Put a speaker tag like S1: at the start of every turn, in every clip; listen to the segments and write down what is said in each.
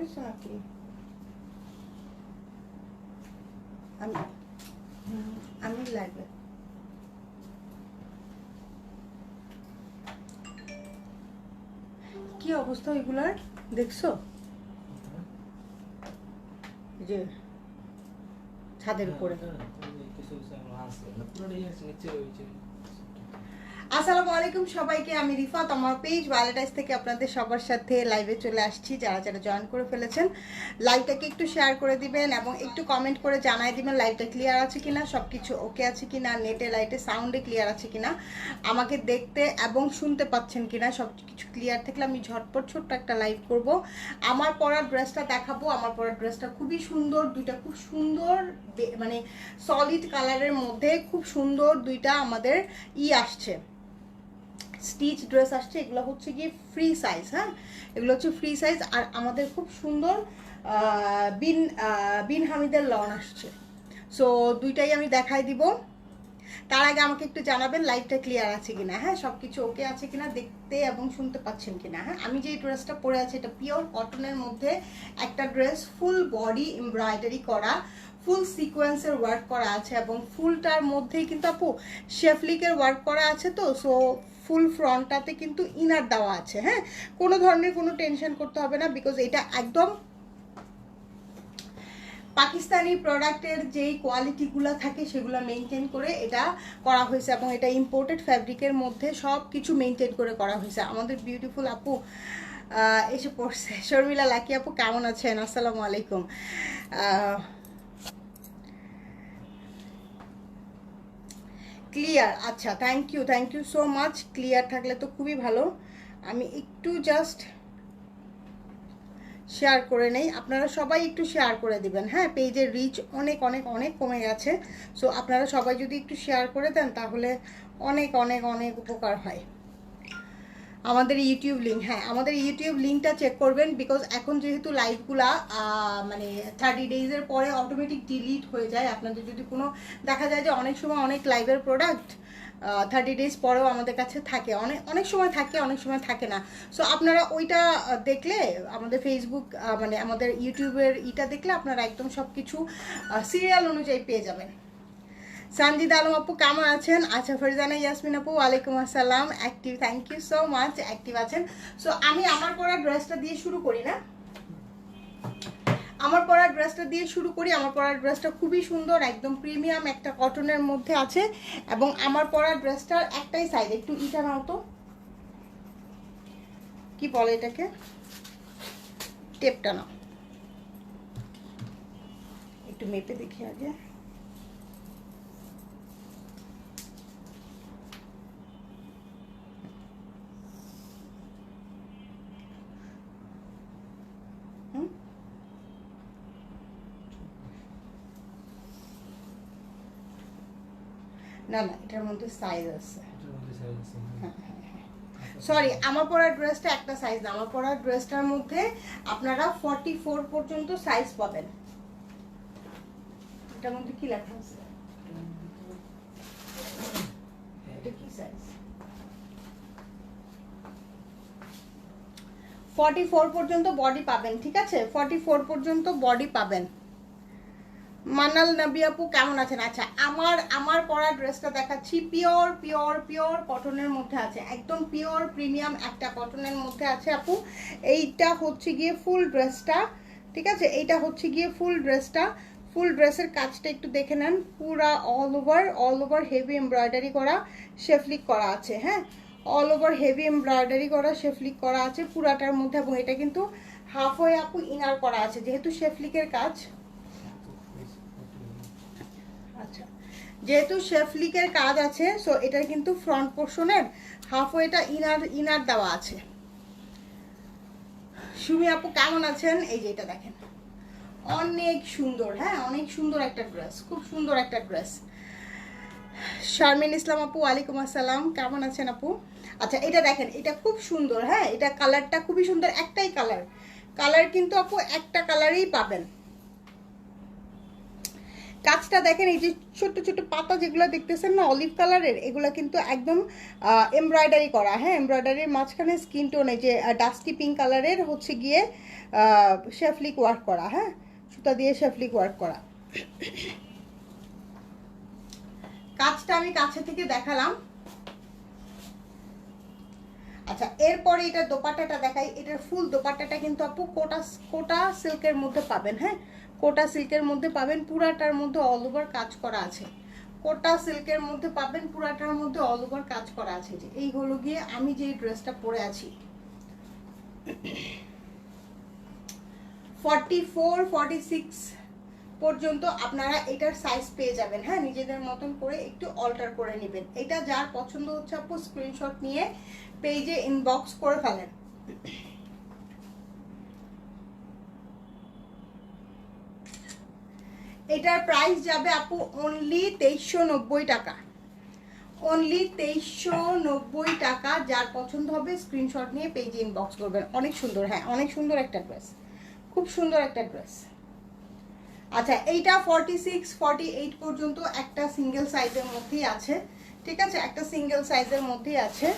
S1: হয়েছে নাকি আমি আমি লাগবে কি অবস্থা ওইগুলার দেখছ যে ছাদের উপরে আসসালামু আলাইকুম সবাইকে, আমি রিফাত আমার পেজ ভ্যালেন্টাইন্স থেকে আপনাদের সবার সাথে লাইভে চলে আসছি। যারা যারা জয়েন করে ফেলেছেন লাইভটাকে একটু শেয়ার করে দিবেন এবং একটু কমেন্ট করে জানাই দিবেন লাইভটা ক্লিয়ার আছে কিনা সব কিছু ওকে আছে কিনা নেটে লাইটে সাউন্ডে ক্লিয়ার আছে কিনা, আমাকে দেখতে এবং শুনতে পাচ্ছেন কিনা সব কিছু ক্লিয়ার থাকলে আমি ঝটপট ছোট্ট একটা লাইভ করব। আমার পরার ড্রেসটা দেখাবো। আমার পরার ড্রেসটা খুবই সুন্দর, দুইটা খুব সুন্দর মানে সলিড কালারের মধ্যে খুব সুন্দর দুইটা আমাদের ই আসছে। স্টিচ ড্রেস আসছে, এগুলো হচ্ছে গিয়ে ফ্রি সাইজ হ্যাঁ? এগুলো হচ্ছে ফ্রি সাইজ আর আমাদের খুব সুন্দর বিন বিন হামিদের লন আসছে। সো দুইটাই আমি দেখাই দিব। তার আগে আমাকে একটু জানাবেন লাইভটা ক্লিয়ার আছে কিনা হ্যাঁ? সব কিছু ওকে আছে কিনা, দেখতে এবং শুনতে পাচ্ছেন কিনা হ্যাঁ? আমি যে ড্রেসটা পরে আছি, এটা পিওর কটনের মধ্যে একটা ড্রেস ফুল বডি এমব্রয়ডারি করা। ফুল সিকোয়েন্সের ওয়ার্ক করা আছে এবং ফুলটার মধ্যেই কিন্তু আপু শেফলিকের ওয়ার্ক করা আছে তো সো ফুল ফ্রন্টটাতে কিন্তু ইনার দেওয়া আছে হ্যাঁ? কোনো ধরনের কোনো টেনশন করতে হবে না বিকজ এটা একদম পাকিস্তানি প্রোডাক্টের যেই কোয়ালিটিগুলো থাকে সেগুলো মেনটেন করে এটা করা হয়েছে এবং এটা ইম্পোর্টেড ফ্যাব্রিকের মধ্যে সব কিছু মেনটেন করে করা হয়েছে। আমাদের বিউটিফুল আপু এসে পড়ছে। শর্মিলা লাকি আপু, কেমন আছেন? আসসালামু আলাইকুম। ক্লিয়ার আচ্ছা thank you thank you so much clear থাকলে তো খুবই ভালো। আমি একটু জাস্ট শেয়ার করে নেই। আপনারা সবাই একটু শেয়ার করে দিবেন। হ্যাঁ পেজের রিচ অনেক অনেক অনেক কমে গেছে। সো আপনারা সবাই যদি একটু শেয়ার করে দেন, তাহলে অনেক অনেক অনেক উপকার হয়। আমাদের ইউটিউব লিঙ্ক হ্যাঁ আমাদের ইউটিউব লিঙ্কটা চেক করবেন বিকজ এখন যেহেতু লাইভগুলা মানে থার্টি ডেজের পরে অটোমেটিক ডিলিট হয়ে যায়। আপনাদের যদি কোনো, দেখা যায় যে অনেক সময় অনেক লাইভের প্রোডাক্ট থার্টি ডেজ পরেও আমাদের কাছে থাকে। অনেক অনেক সময় থাকে, অনেক সময় থাকে না। সো আপনারা ওইটা দেখলে, আমাদের ফেসবুক মানে আমাদের ইউটিউবের ইটা দেখলে আপনারা একদম সব কিছু সিরিয়াল অনুযায়ী পেয়ে যাবেন। সঞ্জিদ আলম আপু কেমন আছেন? আচ্ছা ফরিজানা ইয়াসমিন আপু, ওয়ালাইকুম আসসালাম। Active thank you so much active আছেন। সো আমি আমার পরা ড্রেসটা দিয়ে শুরু করি না? আমার পরা ড্রেসটা দিয়ে শুরু করি। আমার পরা ড্রেসটা খুবই সুন্দর, একদম প্রিমিয়াম একটা কটনের মধ্যে আছে। এবং আমার পরা ড্রেসটার একটাই সাইজ একটু ইটা নাও তো। কি বলে এটাকে? টেপটা নাও। একটু মেপে দেখি আগে। না না এটার মধ্যে সাইজ আছে। সরি আমার পরা ড্রেসটা একটা সাইজ আমার পরা ড্রেসটার মধ্যে আপনারা ফর্টি ফোর পর্যন্ত সাইজ পাবেন। এটার মধ্যে কি লেখা আছে? এটা কি সাইজ ফর্টি ফোর পর্যন্ত বডি পাবেন ঠিক আছে? ফর্টি ফোর পর্যন্ত বডি পাবেন। মানাল নবী আপু, কেমন আছেন? আচ্ছা আমার আমার পরা ড্রেসটা দেখাচ্ছি। পিওর পিওর পিওর কটনের মধ্যে আছে। একদম পিওর প্রিমিয়াম একটা কটনের মধ্যে আছে আপু। এইটা হচ্ছে গিয়ে ফুল ড্রেসটা ঠিক আছে? এইটা হচ্ছে গিয়ে ফুল ড্রেসটা ফুল ড্রেসের কাজটা একটু দেখে নেন। পুরা all over all over heavy embroidery করা শেফলিক করা আছে হ্যাঁ? অল ওভার হেভি এমব্রয়ডারি করা শেফলিক করা আছে পুরাটার মধ্যে এবং এটা কিন্তু হাফ হয়ে আপু ইনার করা আছে। যেহেতু শেফলিকের কাজ আচ্ছা যেহেতু শেফলিকের কাজ আছে সো এটার কিন্তু ফ্রন্ট পোর্শনের হাফ ওয়েটা ইনার ইনার দেওয়া আছে। সুমি আপু, কেমন আছেন? এই যে এটা দেখেন। অনেক সুন্দর হ্যাঁ অনেক সুন্দর একটা ড্রেস খুব সুন্দর একটা ড্রেস শারমিন ইসলাম আপু, ওয়ালাইকুম আসসালাম, কেমন আছেন আপু? আচ্ছা এটা দেখেন, এটা খুব সুন্দর হ্যাঁ এটা কালারটা খুবই সুন্দর, একটাই কালার কালার কিন্তু আপু, একটা কালারেই পাবেন। কাজটা দেখেন, এই যে ছোট্ট ছোট পাতা যেগুলো দেখতেছেন না অলিভ কালারের এগুলো কিন্তু একদম এমব্রয়ডারি করা। হ্যাঁ এমব্রয়ডারির মাঝখানে স্কিন টোন এই যে ডাস্টি পিঙ্ক কালারের হচ্ছে গিয়ে শেফলিক ওয়ার্ক করা হ্যাঁ? সুতা দিয়ে শেফলিক ওয়ার্ক করা। কাজটা আমি কাছে থেকে দেখালাম। আচ্ছা এরপরে এটা দোপাট্টাটা দেখাই। এটার ফুল দোপাট্টাটা কিন্তু আপু কোটা কোটা সিল্কের মধ্যে পাবেন হ্যাঁ? কোটা সিল্কের মধ্যে পাবেন, পুরাটার মধ্যে অল ওভার কাজ করা আছে। কোটা সিল্কের মধ্যে পাবেন, পুরাটার মধ্যে অল ওভার কাজ করা আছে। যে এই হলো গিয়ে আমি যে ড্রেসটা পরে আছি। ফর্টি ফোর ফর্টি সিক্স পর্যন্ত আপনারা এটার সাইজ পেয়ে যাবেন। হ্যাঁ নিজেদের মতন করে একটু অল্টার করে নেবেন। এটা যার পছন্দ হচ্ছে আপু স্ক্রিনশট নিয়ে পেজে ইনবক্স করে ফেলেন। এটার প্রাইস যাবে আপু অনলি তেইশশো নব্বই টাকা। অনলি তেইশশো নব্বই টাকা, যার পছন্দ হবে স্ক্রিনশট নিয়ে পেজে ইনবক্স করবেন। অনেক সুন্দর হ্যাঁ অনেক সুন্দর একটা ড্রেস খুব সুন্দর একটা ড্রেস আচ্ছা এইটা ফর্টি সিক্স ফর্টি এইট পর্যন্ত একটা সিঙ্গেল সাইজের মধ্যেই আছে। ঠিক আছে? একটা সিঙ্গেল সাইজের মধ্যেই আছে।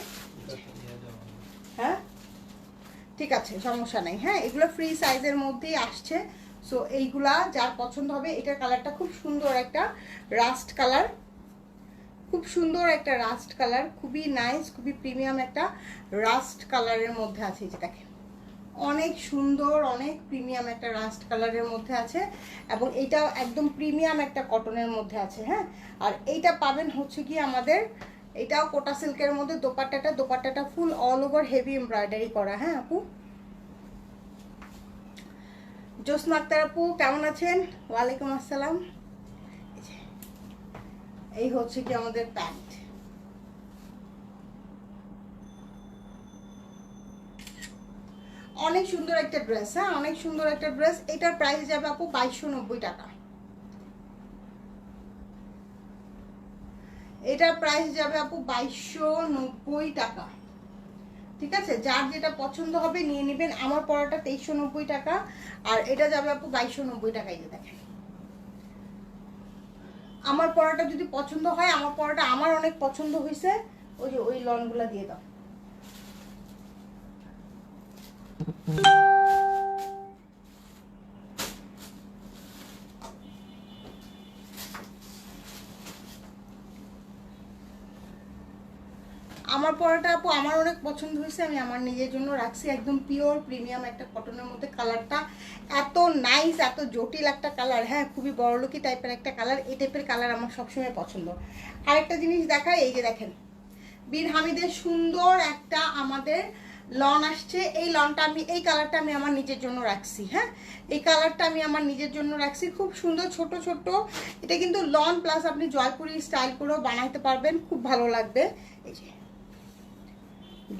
S1: হ্যাঁ? ঠিক আছে, সমস্যা নেই। হ্যাঁ এগুলো ফ্রি সাইজের মধ্যেই আসছে। সো এইগুলা যার পছন্দ হবে, এটার কালারটা খুব সুন্দর একটা রাস্ট কালার খুব সুন্দর একটা রাস্ট কালার খুবই নাইস খুবই প্রিমিয়াম একটা রাস্ট কালারের মধ্যে আছে যে দেখেন। অনেক সুন্দর, অনেক প্রিমিয়াম একটা রাস্ট কালারের মধ্যে আছে এবং এটা একদম প্রিমিয়াম একটা কটনের মধ্যে আছে হ্যাঁ? আর এইটা পাবেন হচ্ছে কি আমাদের, এটাও কোটা সিল্কের মধ্যে, দোপাট্টাটা দোপাট্টাটা full all over heavy embroidery করা হ্যাঁ আপু? জ্যোৎস্না আক্তার আপু, কেমন আছেন? ওয়ালাইকুম আসসালাম। এই হচ্ছে কি আমাদের প্যান্ট অনেক সুন্দর একটা ড্রেস হ্যাঁ? অনেক সুন্দর একটা ড্রেস এটার প্রাইস যাবে আপু বাইশশো নব্বই টাকা। এটার প্রাইস যাবে আপু বাইশশো নব্বই টাকা। ঠিক আছে? যার যেটা পছন্দ হবে নিয়ে নেবেন। আমার পড়াটা তেইশশো নব্বই টাকা, আর এটা যাবে আপু বাইশশো নব্বই টাকায় যে দেখেন আমার পড়াটা যদি পছন্দ হয়, আমার পড়াটা আমার অনেক পছন্দ হয়েছে ওই যে ওই লনগুলা দিয়ে দাও। পছন্দ হয়েছে, আমি আমার নিজের জন্য রাখছি। একদম পিওর প্রিমিয়াম একটা কটনের মধ্যে কালারটা এত নাইস এত জটিল একটা কালার হ্যাঁ খুবই বড়লোকি টাইপের একটা কালার এই টাইপের কালার আমার সবসময় পছন্দ। আরেকটা জিনিস দেখায় এই যে দেখেন। বীর হামিদের সুন্দর একটা আমাদের লন আসছে। এই লনটা আমি, এই কালারটা আমি আমার নিজের জন্য রাখছি হ্যাঁ? এই কালারটা আমি আমার নিজের জন্য রাখছি। খুব সুন্দর, ছোট ছোট। এটা কিন্তু লন প্লাস আপনি জয়পুরি স্টাইল করেও বানাইতে পারবেন। খুব ভালো লাগবে। এই যে।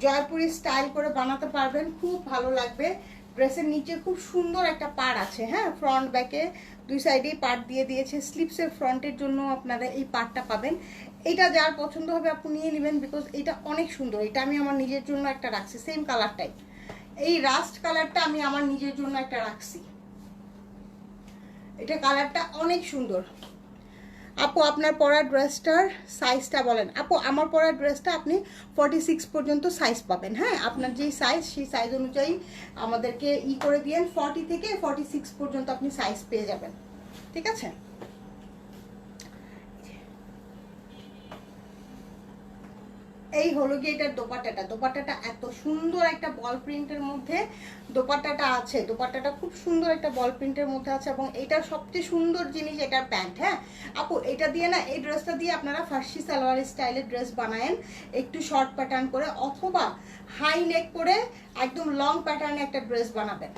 S1: জয়পুরি স্টাইল করে বানাতে পারবেন, খুব ভালো লাগবে। ড্রেসের নিচে খুব সুন্দর একটা পাড় আছে হ্যাঁ? ফ্রন্ট ব্যাকে দুই সাইডেই পার্ট দিয়ে দিয়েছে। স্লিপসের ফ্রন্টের জন্য আপনারা এই পার্টটা পাবেন। এটা যার পছন্দ হবে আপনি নিয়ে নেবেন বিকজ এটা অনেক সুন্দর। এটা আমি আমার নিজের জন্য একটা রাখছি সেম কালারটাই এই রাস্ট কালারটা আমি আমার নিজের জন্য একটা রাখছি। এটা কালারটা অনেক সুন্দর। আপু, আপনার পরা ড্রেসটার সাইজটা বলেন। আপু, আমার পরা ড্রেসটা আপনি ফর্টি সিক্স পর্যন্ত সাইজ পাবেন হ্যাঁ? আপনার যেই সাইজ সেই সাইজ অনুযায়ী আমাদেরকে ই করে দিয়েন ফর্টি থেকে ফর্টি সিক্স পর্যন্ত আপনি সাইজ পেয়ে যাবেন। ঠিক আছে? এই হলো গিয়ে এটার দোপাট্টাটা। দোপাট্টাটা এত সুন্দর একটা বল প্রিন্টের মধ্যে দোপাট্টাটা আছে। দোপাট্টাটা খুব সুন্দর একটা বল প্রিন্টের মধ্যে আছে এবং এটার সবচেয়ে সুন্দর জিনিস এটার প্যান্ট হ্যাঁ? আপু, এটা দিয়ে না, এই ড্রেসটা দিয়ে আপনারা ফার্সি সালোয়ার স্টাইলের ড্রেস বানায়েন। একটু শর্ট প্যাটার্ন করে অথবা হাই নেক করে একদম লং প্যাটার্নে একটা ড্রেস বানাবেন।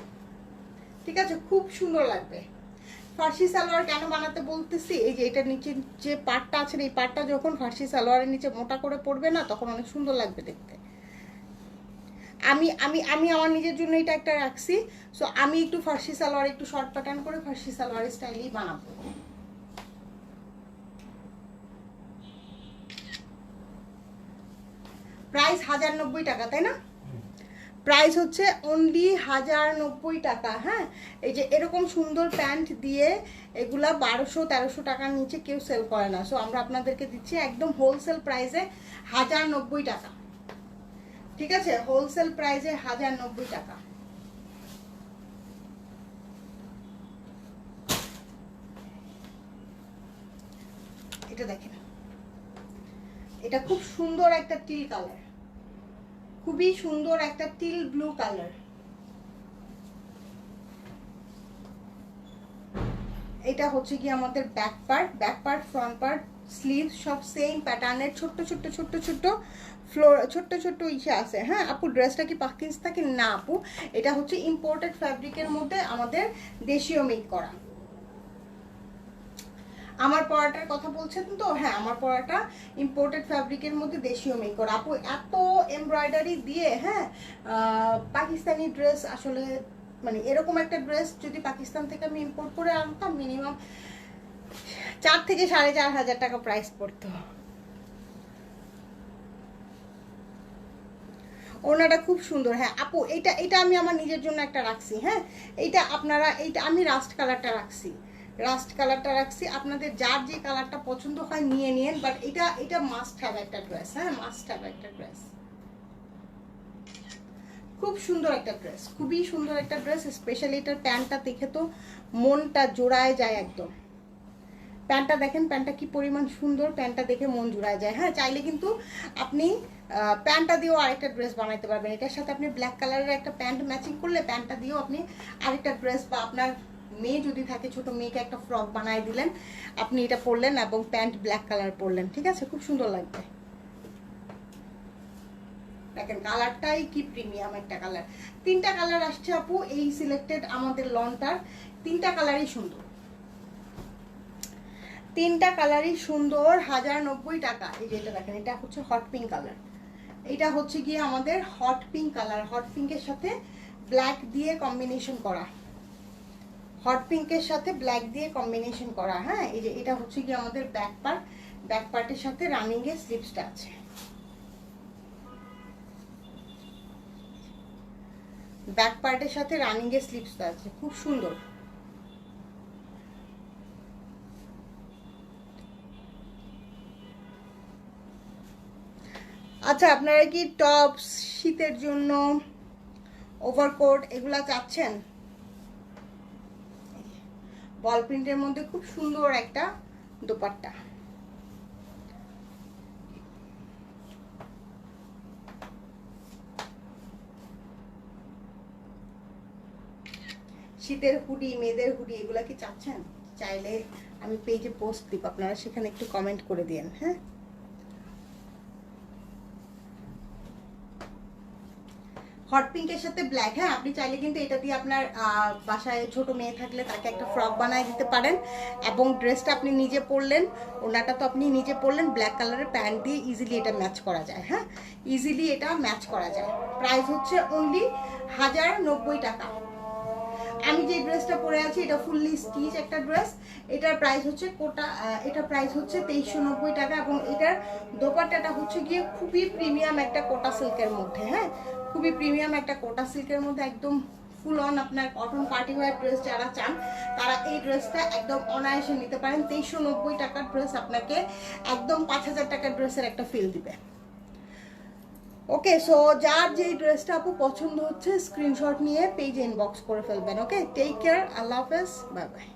S1: ঠিক আছে? খুব সুন্দর লাগবে। ফার্সি সালোয়ার কেন বানাতে বলতেছি? এই যে এটার নিচে যে পাটটা আছে, এই পাটটা যখন ফার্সি সালোয়ারের নিচে মোটা করে পড়বে না, তখন অনেক সুন্দর লাগবে দেখতে। আমি আমি আমি আমার নিজের জন্য এটা একটা রাখছি। সো আমি একটু ফার্সি সালোয়ার, একটু শর্ট প্যাটার্ন করে ফার্সি সালোয়ার স্টাইলেই বানাবো। প্রাইস হাজার নব্বই টাকা, তাই না? প্রাইস হচ্ছে অনলি হাজার নব্বই টাকা হ্যাঁ? এই যে এরকম সুন্দর প্যান্ট দিয়ে এগুলা বারোশো, তেরোশো টাকার নিচে কেউ সেল করে না। সো আমরা আপনাদেরকে দিচ্ছি একদম হোলসেল প্রাইসে হাজার নব্বই টাকা। ঠিক আছে? হোলসেল প্রাইসে হাজার নব্বই টাকা। এটা দেখেন। এটা খুব সুন্দর একটা টিল কালার খুবই সুন্দর একটা টিল ব্লু কালার এটা হচ্ছে কি আমাদের back part back part front part sleeve সব সেম প্যাটার্নের ছোট্ট ছোট্ট ছোট্ট ছোট্ট ফ্লোর ছোট্ট ছোট্ট ইসে আছে। হ্যাঁ আপু ড্রেসটা কি পাকিস্তানি? না, আপু। এটা হচ্ছে ইম্পোর্টেড ফ্যাব্রিকের মধ্যে আমাদের দেশীয় মেক করা। আমার পড়াটার কথা বলছেন তো? হ্যাঁ আমার পড়াটা ইম্পোর্টেড ফ্যাব্রিকের মধ্যে দেশীয় মেক করা। আপু, এত এমব্রয়ডারি দিয়ে হ্যাঁ পাকিস্তানি ড্রেস আসলে মানে এরকম একটা ড্রেস যদি পাকিস্তান থেকে আমি ইম্পোর্ট করে আনতাম মিনিমাম চার থেকে সাড়ে চার হাজার টাকা প্রাইস পড়তো। ওনাটা খুব সুন্দর হ্যাঁ। আপু, এটা এটা আমি আমার নিজের জন্য একটা রাখছি হ্যাঁ। এইটা আপনারা, এইটা আমি রাস্ট কালারটা রাখছি। রাস্ট কালারটা রাখছি। আপনাদের যার যে কালারটা পছন্দ হয় নিয়ে নিন বাট এটা এটা মাস্ট হ্যাভ একটা ড্রেস হ্যাঁ? মাস্ট হ্যাভ একটা ড্রেস খুব সুন্দর একটা ড্রেস খুবই সুন্দর একটা ড্রেস স্পেশালি এটার প্যান্টটা দেখে তো মনটা জোড়ায় যায় একদম। প্যান্টটা দেখেন, প্যান্টটা কি পরিমাণ সুন্দর, প্যান্টটা দেখে মন জুড়ায় যায়। হ্যাঁ চাইলে কিন্তু আপনি প্যান্টটা দিয়েও আরেকটা ড্রেস বানাইতে পারবেন। এটার সাথে আপনি ব্ল্যাক কালারের একটা প্যান্ট ম্যাচিং করলে প্যান্টটা দিয়েও আপনি আরেকটা ড্রেস বা আপনার মেয়ে যদি থাকে, ছোট মেয়েকে একটা ফ্রক বানাই দিলেন, আপনি এটা পরলেন এবং প্যান্ট ব্ল্যাক কালার পরলেন, ঠিক আছে? খুব সুন্দর লাগবে। দেখেন কালারটাই কি প্রিমিয়াম একটা কালার তিনটা কালার আসছে আপু, এই সিলেক্টেড আমাদের লনটার তিনটা কালারই সুন্দর। তিনটা কালারই সুন্দর, হাজার নব্বই টাকা। এই যে এটা দেখেন, এটা হচ্ছে হট পিঙ্ক কালার এটা হচ্ছে গিয়ে আমাদের হট পিঙ্ক কালার হট পিঙ্কের সাথে ব্ল্যাক দিয়ে কম্বিনেশন করা। হট পিঙ্কের সাথে ব্ল্যাক দিয়ে কম্বিনেশন করা হ্যাঁ? এই যে এটা হচ্ছে কি আমাদের ব্যাক পার্ট ব্যাক পার্টের সাথে রানিং এর স্লিপসটা আছে। ব্যাক পার্টের সাথে রানিং এর স্লিপসটা আছে, খুব সুন্দর। আচ্ছা আপনারা কি টপস শীতের জন্য ওভারকোট এগুলা চাচ্ছেন? বল প্রিন্টের মধ্যে খুব সুন্দর একটা দোপাট্টা। শীতের হুডি, মেয়েদের হুডি, এগুলা কি চাচ্ছেন? চাইলে আমি পেজে পোস্ট দিব, আপনারা সেখানে একটু কমেন্ট করে দিন হ্যাঁ? হট পিঙ্কের সাথে ব্ল্যাক হ্যাঁ আপনি চাইলে কিন্তু এটা দিয়ে আপনার বাসায় ছোট মেয়ে থাকলে তাকে একটা ফ্রক বানায় দিতে পারেন এবং ড্রেসটা আপনি নিজে পরলেন ওনাটা তো আপনি নিজে পরলেন ব্ল্যাক কালারের প্যান্ট দিয়ে ইজিলি এটা ম্যাচ করা যায় হ্যাঁ ইজিলি এটা ম্যাচ করা যায়। প্রাইস হচ্ছে অনলি হাজার নব্বই টাকা। আমি যে ড্রেসটা পরে আছি, এটা ফুললি স্টিচ একটা ড্রেস এটার প্রাইস হচ্ছে কোটা এটা প্রাইস হচ্ছে তেইশশো নব্বই টাকা এবং এটার দোপাট্টাটা হচ্ছে গিয়ে খুবই প্রিমিয়াম একটা কোটা সিল্কের মধ্যে হ্যাঁ খুবই প্রিমিয়াম একটা কোটা সিল্কের মধ্যে একদম ফুল অন আপনার কটন পার্টি ওয়ার ড্রেস যারা চান, তারা এই ড্রেসটা একদম অনায়াসে নিতে পারেন। তেইশশো নব্বই টাকার ড্রেস আপনাকে একদম পাঁচ হাজার টাকার ড্রেসের একটা ফিল দিবে। ওকে সো যার যেই ড্রেসটা আপু পছন্দ হচ্ছে স্ক্রিনশট নিয়ে পেজে ইনবক্স করে ফেলবেন ওকে টেক কেয়ার আল্লাহ হাফেজ বাই বাই